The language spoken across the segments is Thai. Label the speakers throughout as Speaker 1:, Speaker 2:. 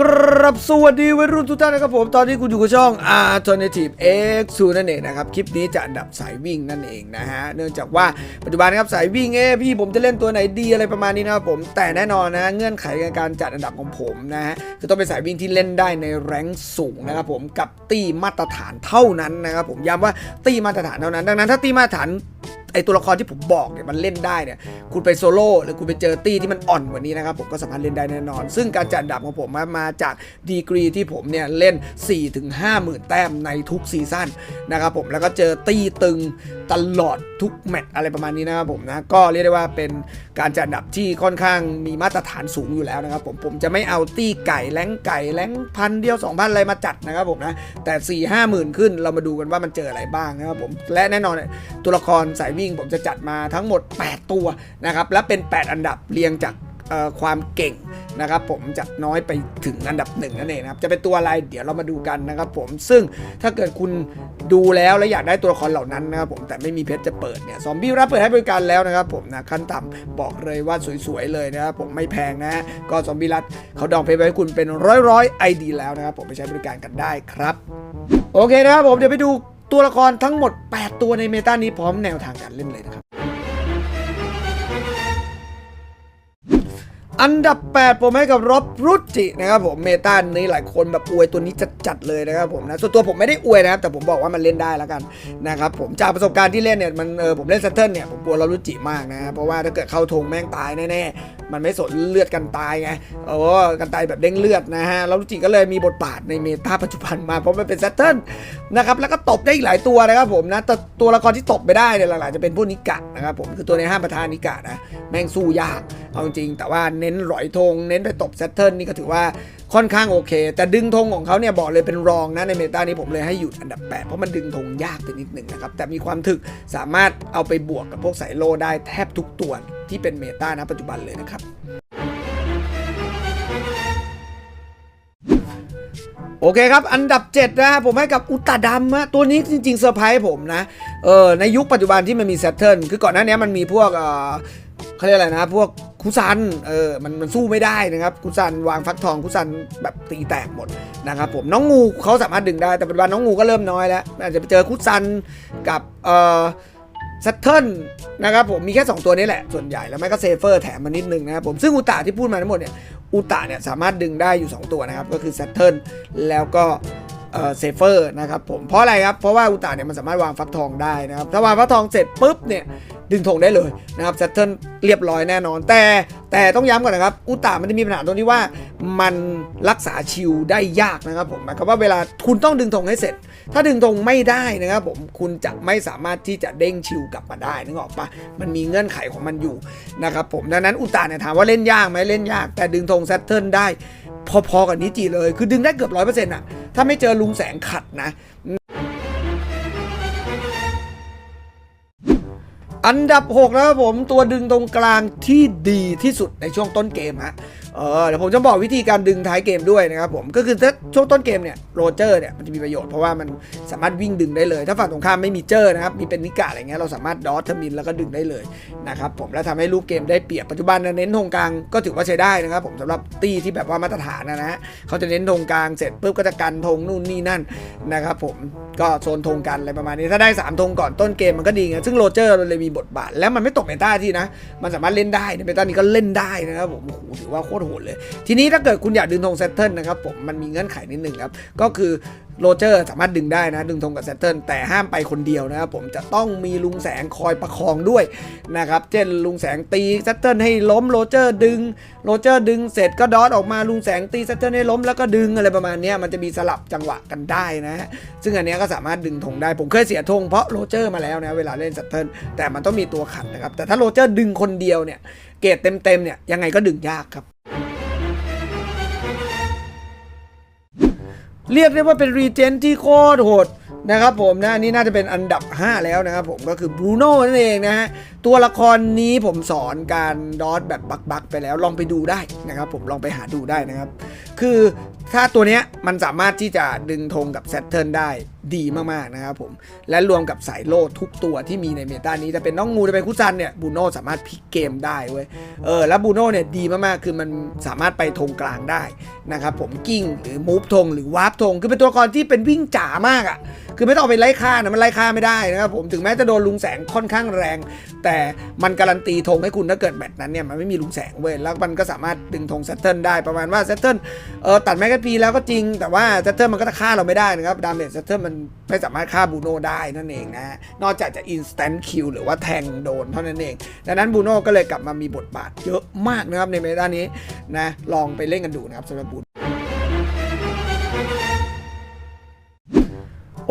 Speaker 1: กรับสวัสดีวัยรุ่นทุกท่านนะครับผม ตอนนี้คุณอยู่กับช่อง Alternative X 0นั่นเองนะครับ คลิปนี้จะอันดับสายวิ่งนั่นเองนะฮะ เนื่องจากว่าปัจจุบันนะครับสายวิ่งเอ๊พี่ผมจะเล่นตัวไหนดีอะไรประมาณนี้นะครับผม แต่แน่นอนนะเงื่อนไขในการจัดอันดับของผมนะฮะจะต้องเป็นสายวิ่งที่เล่นได้ในแรงสูงนะครับผมกับตีมาตรฐานเท่านั้นนะครับผมย้ำว่าตีมาตรฐานเท่านั้น ดังนั้นถ้าตีมาตรฐาน ไอตัวละครที่ผมบอกเนี่ยมันเล่นได้เนี่ยคุณไปโซโล่หรือคุณไปเจอตี้ที่มันอ่อนกว่านี้นะครับผมก็สามารถเล่นได้แน่นอน ซึ่งการจัดอันดับของผมมามาจากดีกรีที่ผมเนี่ยเล่น 4-5ถึง5หมื่นแต้มในทุกซีซั่นนะครับผมแล้วก็เจอตี้ตึงตลอดทุกแมตช์อะไรประมาณนี้นะครับผมนะก็เรียกได้ว่าเป็นการจัดอันดับที่ค่อนข้างมีมาตรฐานสูงอยู่แล้วนะครับผมผมจะไม่เอาตี้ไก่แรงไก่แรงพันเดียว2พันอะไรมาจัดนะครับผมนะแต่4ี่ห้าหมื่นขึ้นเรามาดูกันว่ามันเจออะไรบ้างนะครับผมและแน่นอนตัวละครสายวิ่ง ผมจะจัดมาทั้งหมด 8 ตัวนะครับและเป็น 8 อันดับเรียงจากความเก่งนะครับผมจากน้อยไปถึงอันดับหนึ่งนั่นเองนะครับจะเป็นตัวอะไรเดี๋ยวเรามาดูกันนะครับผมซึ่งถ้าเกิดคุณดูแล้วและอยากได้ตัวละครเหล่านั้นนะครับผมแต่ไม่มีเพชรจะเปิดเนี่ยซอมบี้รับเปิดให้บริการแล้วนะครับผมนะขั้นต่ำบอกเลยว่าสวยๆเลยนะครับผมไม่แพงนะฮะก็ซอมบี้รัดเขาดองเพชรไว้ให้คุณเป็นร้อยๆไอดีแล้วนะครับผมไปใช้บริการกันได้ครับ โอเคนะครับผมเดี๋ยวไปดู ตัวละครทั้งหมด 8 ตัวในเมตานี้พร้อมแนวทางการเล่นเลยนะครับ อันดับ 8 ผมให้กับร็อบรุจินะครับผมเมตานี้หลายคนแบบอวยตัวนี้จัดเลยนะครับผมนะส่วนตัวผมไม่ได้อวยนะครับ แต่ผมบอกว่ามันเล่นได้แล้วกันนะครับผมจากประสบการณ์ที่เล่นเนี่ยมันเออผมเล่นซัตเทิลเนี่ยผมกลัวรบรุจิมากนะเพราะว่าถ้าเกิดเข้าธงแม่งตายแน่ๆมันไม่สนเลือดกันตายไงเออกันตายแบบเด้งเลือดนะฮะร็อบรุจิก็เลยมีบทบาทในเมตาปัจจุบันมาเพราะมันเป็นซัตเทิลนะครับแล้วก็ตบได้อีกหลายตัวนะครับผมนะแต่ตัวละครที่ตบไม่ได้เนี่ยหลักๆจะเป็นพวกนิกะนะครับผมคือตัวในห้ามประธานนิกะนะแม่งสู้ยากเอาจริงแต่ว่าเนนหลอยธงเน้นไปตบแซตเทิลนี่ก็ถือว่าค่อนข้างโอเค แต่ดึงธงของเขาเนี่ยบอกเลยเป็นรองนะในเมตานี้ผมเลยให้อยู่อันดับ 8 เพราะมันดึงธงยากไปนิดหนึ่งนะครับแต่มีความถึกสามารถเอาไปบวกกับพวกสายโลได้แทบทุกตัวที่เป็นเมตานะปัจจุบันเลยนะครับโอเคครับ อันดับ 7 นะฮะผมให้กับอุตตาดำฮะตัวนี้จริง ๆ เซอร์ไพรส์ผมนะ เออในยุคปัจจุบันที่มันมีแซตเทิลคือก่อนหน้านี้มันมีพวกเออเขาเรียกอะไรนะ พวก คุซันเออมันมันสู้ไม่ได้นะครับคุซันวางฟักทองคุซันแบบตีแตกหมดนะครับผมน้องงูเขาสามารถดึงได้แต่ปัจจุบันน้องงูก็เริ่มน้อยแล้วอาจจะไปเจอคุซันกับเออแซตเทิลนะครับผมมีแค่ 2 ตัวนี้แหละ ส่วนใหญ่แล้วไม่ก็เซเฟอร์แถมมานิดนึงนะครับผมซึ่งอุตาที่พูดมาทั้งหมดเนี่ยอุตาเนี่ยสามารถดึงได้อยู่ 2 ตัวนะครับ ก็คือแซตเทิลแล้วก็ เซฟเฟอร์นะครับผมเพราะอะไรครับ เพราะว่าอุตาเนี่ยมันสามารถวางฟักทองได้นะครับ ถ้าวางฟักทองเสร็จปุ๊บเนี่ยดึงธงได้เลยนะครับแซตเทิลเรียบร้อยแน่นอน แต่แต่ต้องย้ำก่อนนะครับ อุตามันจะมีปัญหาตรงที่ว่ามันรักษาชิลได้ยากนะครับผมหมายความว่าเวลาคุณต้องดึงธงให้เสร็จ ถ้าดึงธงไม่ได้นะครับผมคุณจะไม่สามารถที่จะเด้งชิลกลับมาได้นึกออกปะมันมีเงื่อนไขของมันอยู่นะครับผมดังนั้นอุตาเนี่ยถามว่าเล่นยากไหมเล่นยาก แต่ดึงธงแซตเทิลได้ พอๆกับนิจิเลย คือดึงได้เกือบร้อยเปอร์เซ็นต์อะถ้าไม่เจอลุงแสงขัดนะ อันดับ 6 นะครับผมตัวดึงตรงกลางที่ดีที่สุดในช่วงต้นเกมฮะเออเดี๋ยวผมจะบอกวิธีการดึงท้ายเกมด้วยนะครับผมก็คือถ้าช่วงต้นเกมเนี่ยโรเจอร์เนี่ยมันจะมีประโยชน์เพราะว่ามันสามารถวิ่งดึงได้เลย ถ้าฝั่งตรงข้ามไม่มีเจอร์นะครับมีเป็นนิกาอะไรเงี้ยเราสามารถดอทเทอร์มินแล้วก็ดึงได้เลยนะครับผมแล้วทำให้ลูกเกมได้เปรียบปัจจุบันเน้นธงกลางก็ถือว่าใช้ได้นะครับผมสำหรับตีที่แบบว่ามาตรฐานนะฮะเขาจะเน้นธงกลางเสร็จปุ๊บก็จะกันธงนู่นนี่นั่นนะครับผมก็โซนธงกันอะไรประมาณนี้ถ้าได้สามธงก่อนต้นเกมมันก็ดีไงซึ่งโรเจอร์เลยมีบทบาท แล้วมันไม่ตกเมตาที่นะ มันสามารถเล่นได้ในเมตานี้ก็เล่นได้นะครับผมโอ้โหถือว่าโคตรโหดเลย ทีนี้ถ้าเกิดคุณอยากดึงธงเซตเทิลนะครับผมมันมีเงื่อนไขนิดหนึ่งครับ ก็คือโรเจอร์สามารถดึงได้นะ ดึงธงกับเซตเทิลแต่ห้ามไปคนเดียวนะครับผมจะต้องมีลุงแสงคอยประคองด้วยนะครับเช่นลุงแสงตีเซตเทิลให้ล้มโรเจอร์ดึงโรเจอร์ดึงเสร็จก็ดอทออกมาลุงแสงตีเซตเทิลให้ล้มแล้วก็ดึงอะไรประมาณนี้มันจะมีสลับจังหวะกันได้นะฮะซึ่งอันนี้ก็สามารถดึงธงได้ผมเคยเสียธงเพราะโรเจอร์มาแล้วนะเวลาเล่นเซตเทิลแต่มันต้องมีตัวขัดนะครับแต่ถ้าโรเจอร์ดึงคนเดียวเนี่ยเกรดเต็มๆเนี่ยยังไงก็ดึงยากครับ เรียกได้ว่าเป็นรีเจนที่โคตรโหดนะครับผมนะอันนี้น่าจะเป็นอันดับ 5 แล้วนะครับผมก็คือบรูโน่นั่นเองนะฮะตัวละครนี้ผมสอนการดอทแบบบักๆไปแล้วลองไปดูได้นะครับผมลองไปหาดูได้นะครับ คือ ถ้าตัวเนี้ยมันสามารถที่จะดึงธงกับแซตเทิร์นได้ดีมากๆนะครับผม และรวมกับสายโล่ทุกตัวที่มีในเมตานี้จะเป็นน้องงูจะเป็นคุซันเนี่ยบูโน่สามารถพลิกเกมได้เว้ยเออแล้วบูโน่เนี่ยดีมากๆ คือมันสามารถไปธงกลางได้นะครับผมกิ้งหรือมูฟธงหรือวาร์ปธงคือเป็นตัวละครที่เป็นวิ่งจ๋ามากอะ่ะคือไม่ต้องไปไล่ฆ่านะมันไล่ฆ่าไม่ได้นะครับผมถึงแม้จะโดนลุงแสงค่อนข้างแรง แต่มันการันตีธงให้คุณถ้าเกิดแมตช์นั้นเนี่ยมันไม่มีลุงแสงเว้ยแล้วมันก็สามารถดึงธงเซตเทิลได้ประมาณว่าเซตเทิลเออตัดแมกปีแล้วก็จริง แต่ว่าเซตเทิลมันก็จะฆ่าเราไม่ได้นะครับ ดาเมจเซตเทิลมันไม่สามารถฆ่าบูโน่ได้นั่นเองนะฮะนอกจากจะอินสแตนต์คิวหรือว่าแทงโดนเท่านั้นเอง ดังนั้นบูโน่ก็เลยกลับมามีบทบาทเยอะมากนะครับในเมตานี้นะ ลองไปเล่นกันดูนะครับสำหรับบูโน่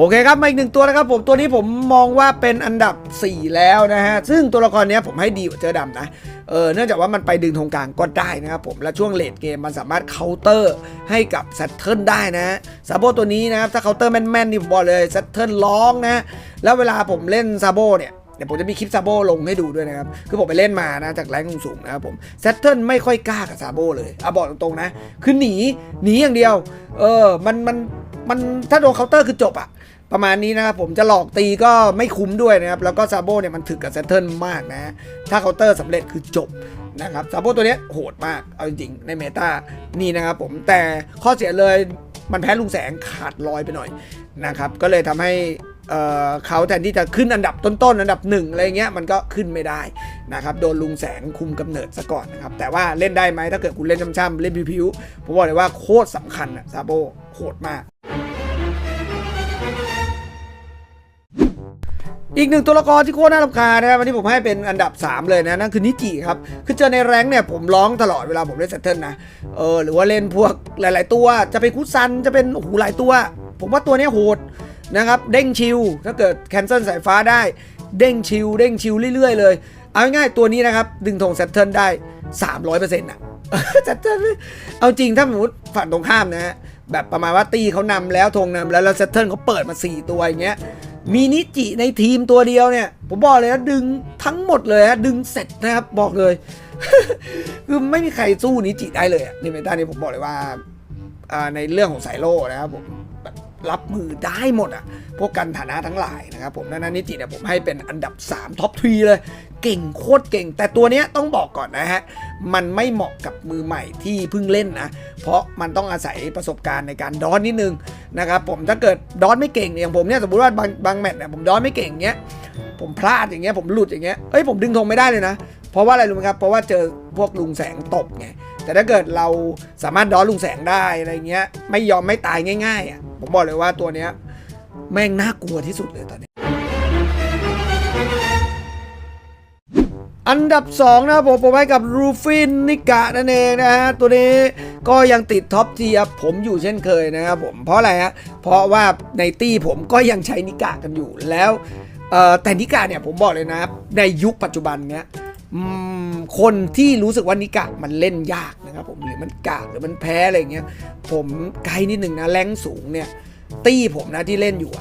Speaker 1: โอเคครับ มาอีกหนึ่งตัวนะครับผมตัวนี้ผมมองว่าเป็นอันดับ 4 แล้วนะฮะ ซึ่งตัวละครนี้ผมให้ดีกว่าเจอดำนะเออเนื่องจากว่ามันไปดึงธงกลางก็ได้นะครับผม และช่วงเลดเกมมันสามารถเคาน์เตอร์ให้กับแซตเทิลได้นะซาโบตัวนี้นะครับ ถ้าเคาน์เตอร์แม่นๆนี่ผมบอกเลยแซตเทิลร้องนะ แล้วเวลาผมเล่นซาโบเนี่ยเดี๋ยวผมจะมีคลิปซาโบลงให้ดูด้วยนะครับ คือผมไปเล่นมานะจากแรงสูงนะครับผมแซตเทิลไม่ค่อยกล้ากับซาโบเลยอะบอกตรงๆนะ คือหนีหนีอย่างเดียว เออมันมันมันถ้าโดนเคาน์เตอร์คือจบอะ ประมาณนี้นะครับผมจะหลอกตีก็ไม่คุ้มด้วยนะครับ แล้วก็ซาโบเนี่ยมันถึกกับเซตเทิลมากนะ ถ้าเคาน์เตอร์สำเร็จคือจบนะครับซาโบตัวเนี้ยโหดมาก เอาจริงๆ ในเมตานี่นะครับผมแต่ข้อเสียเลยมันแพ้ลุงแสงขาดลอยไปหน่อยนะครับ ก็เลยทำให้เขาแทนที่จะขึ้นอันดับต้นๆ อันดับหนึ่งอะไรเงี้ยมันก็ขึ้นไม่ได้นะครับโดนลุงแสงคุมกำเนิดซะก่อนนะครับแต่ว่าเล่นได้ไหมถ้าเกิดคุณเล่นช่ำๆเล่นพิวๆผมบอกเลยว่าโคตรสำคัญอะซาโบโหดมาก อีกหนึ่งตัวละครที่โคตรน่ารำคาญนะครับวันนี้ผมให้เป็นอันดับ 3 เลยนะนั่นคือนิจิครับคือเจอในแรงค์เนี่ยผมร้องตลอดเวลาผมเล่นเซตเทิลนะเออหรือว่าเล่นพวกหลาย ๆ ตัวจะเป็นคุซันจะเป็นโอ้โหหลายตัว ผมว่าตัวนี้โหดนะครับเด้งชิลถ้าเกิดแคนเซิลสายฟ้าได้ เด้งชิลเด้งชิลเรื่อย ๆ เลย เอาง่ายๆตัวนี้นะครับดึงธงเซตเทิลได้ 300%อะเซตเทิลเอาจริงถ้าสมมติฝั่งตรงข้ามนะฮะ แบบประมาณว่าตีเขานำแล้วธงนำแล้วแล้วเซตเทิลเขาเปิดมา 4 ตัวอย่างเงี้ยมีนิจิในทีมตัวเดียวเนี่ย ผมบอกเลยนะดึงทั้งหมดเลยนะดึงเสร็จนะครับบอกเลย คือไม่มีใครสู้นิจิได้เลยอะในเมตานี้ผมบอกเลยว่าในเรื่องของสายโล่นะครับผม รับมือได้หมดอะ พวกกันฐานะทั้งหลายนะครับผมดังนั้นนิจิเนี่ยผมให้เป็นอันดับ 3ท็อปทรีเลย เก่งโคตรเก่ง แต่ตัวเนี้ยต้องบอกก่อนนะฮะ มันไม่เหมาะกับมือใหม่ที่เพิ่งเล่นนะ เพราะมันต้องอาศัยประสบการณ์ในการดอนนิดนึงนะครับผมถ้าเกิดดอนไม่เก่งอย่างผมเนี่ยสมมติว่าบางบางแมตช์เนี่ยผมดอนไม่เก่งเงี้ยผมพลาดอย่างเงี้ยผมหลุดอย่างเงี้ยเอ้ยผมดึงธงไม่ได้เลยนะ เพราะว่าอะไรรู้ไหมครับ เพราะว่าเจอพวกลุงแสงตบไง แต่ถ้าเกิดเราสามารถดอลุงแสงได้อะไรเงี้ย ไม่ยอมไม่ตายง่ายๆอะผมบอกเลยว่าตัวเนี้ยแม่งน่ากลัวที่สุดเลยตอนนี้ อันดับ 2 นะครับผมผมให้กับรูฟินนิกะนั่นเองนะฮะ ตัวนี้ก็ยังติดท็อปเทียผมอยู่เช่นเคยนะครับผมเพราะอะไรฮะ เพราะว่าในตี้ผมก็ยังใช้นิกะกันอยู่แล้วแต่นิกะเนี่ยผมบอกเลยนะในยุคปัจจุบันเนี้ย คนที่รู้สึกว่านิกะมันเล่นยากนะครับผมหรือมันกากหรือมันแพ้อะไรเงี้ยผมไกลนิดหนึ่งนะแรงสูงเนี่ยตี้ผมนะที่เล่นอยู่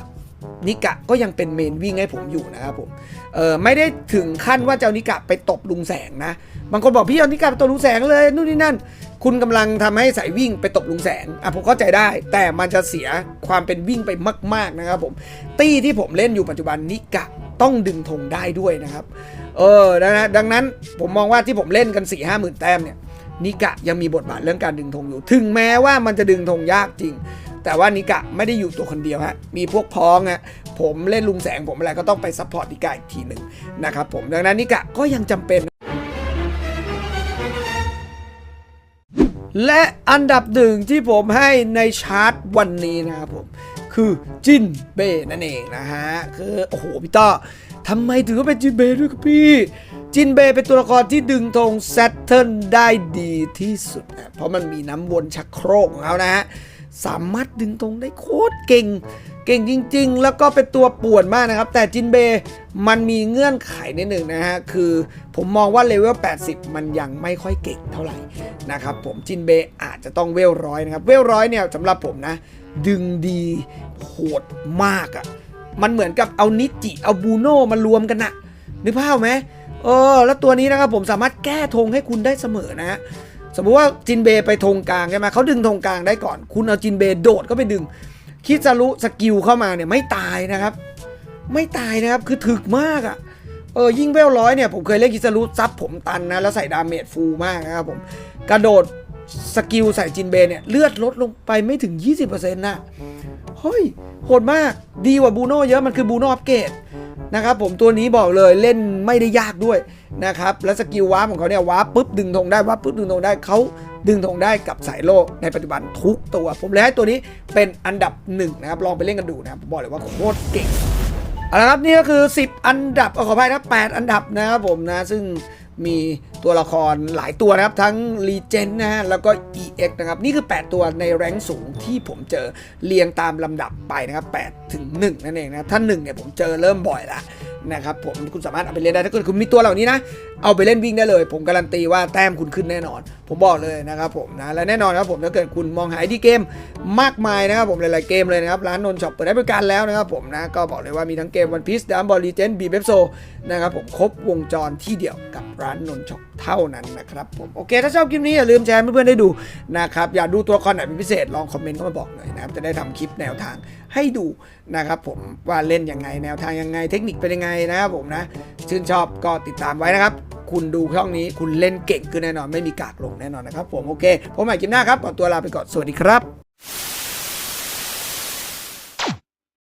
Speaker 1: นิกะก็ยังเป็นเมนวิ่งให้ผมอยู่นะครับผมเออไม่ได้ถึงขั้นว่าจะเอานิกะไปตบลุงแสงนะ บางคนบอกพี่เอานิกะไปตบลุงแสงเลยนู่นนี่นั่น คุณกำลังทำให้สายวิ่งไปตบลุงแสงอะผมเข้าใจได้ แต่มันจะเสียความเป็นวิ่งไปมาก ๆนะครับผมตี้ที่ผมเล่นอยู่ปัจจุบันนิกะต้องดึงธงได้ด้วยนะครับ เออนั้นดังนั้นผมมองว่าที่ผมเล่นกัน4ี่ห้าหมื่นแต้มเนี่ยนิกะยังมีบทบาทเรื่องการดึงธงอยู่ ถึงแม้ว่ามันจะดึงธงยากจริง แต่ว่านิกะไม่ได้อยู่ตัวคนเดียวฮะ มีพวกพ้องฮะ ผมเล่นลุงแสงผมอะไรก็ต้องไปซัพพอร์ตนิกะอีกทีหนึ่งนะครับผม ดังนั้นนิกะก็ยังจำเป็น และอันดับหนึ่งที่ผมให้ในชาร์ตวันนี้นะครับผม คือจินเบ้นั่นเองนะฮะ คือโอ้โหพี่ต้อ ทำไมถึงต้องเป็นจินเบด้วยครับพี่ จินเบเป็นตัวละครที่ดึงธงแซตเทิลได้ดีที่สุดนะเพราะมันมีน้ำวนชักโครกของเขานะฮะสามารถดึงธงได้โคตรเก่ง เก่งจริง ๆ แล้วก็เป็นตัวป่วนมากนะครับ แต่จินเบมันมีเงื่อนไขนิดหนึ่งนะฮะ คือผมมองว่าเลเวล 80 มันยังไม่ค่อยเก่งเท่าไหร่นะครับผมจินเบอาจจะต้องเวลร้อยนะครับ เวลร้อยเนี่ยสำหรับผมนะ ดึงดีโหดมากอะ่ะ มันเหมือนกับเอานิจิเอาบูโน่มารวมกันนะนึกภาพไหมเออ แล้วตัวนี้นะครับผมสามารถแก้ธงให้คุณได้เสมอนะฮะสมมุติว่าจินเบย์ไปธงกลางใช่ไหมเขาดึงธงกลางได้ก่อน คุณเอาจินเบย์โดดก็ไปดึง คิดซารุสกิลเข้ามาเนี่ยไม่ตายนะครับ ไม่ตายนะครับคือถึกมากอะ่ะเออยิ่งเวลร้อยเนี่ยผมเคยเล่นคิซารุซับผมตันนะ แล้วใส่ดาเมจฟูลมากนะครับผม กระโดดสกิลใส่จินเบย์เนี่ย เลือดลดลงไปไม่ถึง 20%นะ เฮ้ยโหดมากดีกว่าบูโน่เยอะมันคือบูโน่อัปเกรดนะครับผมตัวนี้บอกเลยเล่นไม่ได้ยากด้วยนะครับแล้วสกิลวาร์ปของเขาเนี่ยวาร์ปปุ๊บดึงธงได้วาร์ปปุ๊บดึงธงได้เขาดึงธงได้กับสายโลกในปัจจุบันทุกตัว ผมเลยให้ตัวนี้เป็นอันดับหนึ่งนะครับลองไปเล่นกันดูนะครับผมบอกเลยว่าโคตรเก่งเอาละครับนี่ก็คือ 10 อันดับขออภัยนะ8อันดับนะครับผมนะซึ่งมีตัวละครหลายตัวนะครับ ทั้ง r e g e n นะฮะแล้วก็ EX นะครับ นี่คือ 8 ตัวในแรงสูงที่ผมเจอเรียงตามลำดับไปนะครับ8ถึง 1 นั่นเองนะถ้า1เนี่ยผมเจอเริ่มบ่อยแล้วนะครับผมคุณสามารถเอาไปเล่นได้ถ้าเกิดคุณมีตัวเหล่านี้นะ เอาไปเล่นวิ่งได้เลย ผมการันตีว่าแต้มคุณขึ้นแน่นอน ผมบอกเลยนะครับผมนะและแน่นอนครับผมถ้าเกิดคุณมองหาไอดีเกมมากมายนะครับผมหลายๆเกมเลยนะครับร้านนนช็อปเปิดให้บริการแล้วนะครับผมนะก็บอกเลยว่ามีทั้งเกมวันพีซดัมบอลลีเจนบีเบฟโซนะครับผมครบวงจรที่เดียวกับร้านนนช็อปเท่านั้นนะครับผมโอเค ถ้าชอบคลิปนี้อย่าลืมแชร์เพื่อนๆได้ดูนะครับอยากดูตัวละครไหนเป็นพิเศษลองคอมเมนต์เข้ามาบอกหน่อยนะครับจะได้ทำคลิปแนวทางให้ดูนะครับผมว่าเล่นยังไงแนวทางยังไง เทคนิคเป็นยังไงนะครับผมนะชื่นชอบก็ติดตามไว้นะครับ คุณดูช่องนี้คุณเล่นเก่งขึ้นแน่นอนไม่มีกากลงแน่นอนนะครับผมโอเคผมใหม่คลิปหน้าครับขอตัวลาไปก่อนสวัสดีครับ